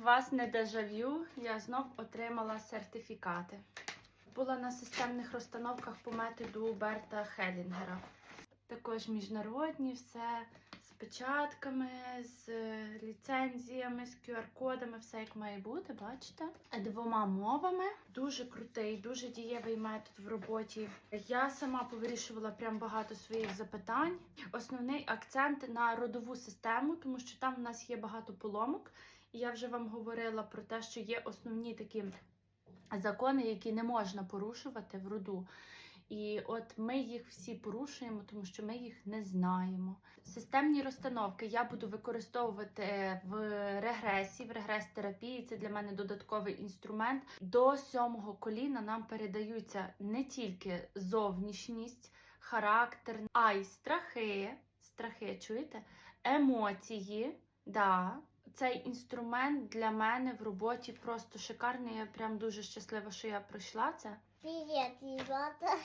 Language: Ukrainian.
вас не дежавю, я знов отримала сертифікати. Була на системних розстановках по методу Берта Хелінгера. Також міжнародні, все печатками, з е, ліцензіями, з QR-кодами, все як має бути, бачите? Двома мовами. Дуже крутий, дуже дієвий метод в роботі. Я сама повирішувала прям багато своїх запитань. Основний акцент на родову систему, тому що там в нас є багато поломок. І я вже вам говорила про те, що є основні такі закони, які не можна порушувати в роду. І от ми їх всі порушуємо, тому що ми їх не знаємо. Системні розстановки я буду використовувати в регресі, в регрес-терапії. Це для мене додатковий інструмент. До сьомого коліна нам передаються не тільки зовнішність, характер, а й страхи. Страхи, чуєте? Емоції. Да. Цей інструмент для мене в роботі просто шикарний. Я прям дуже щаслива, що я пройшла це. Привет, ребята.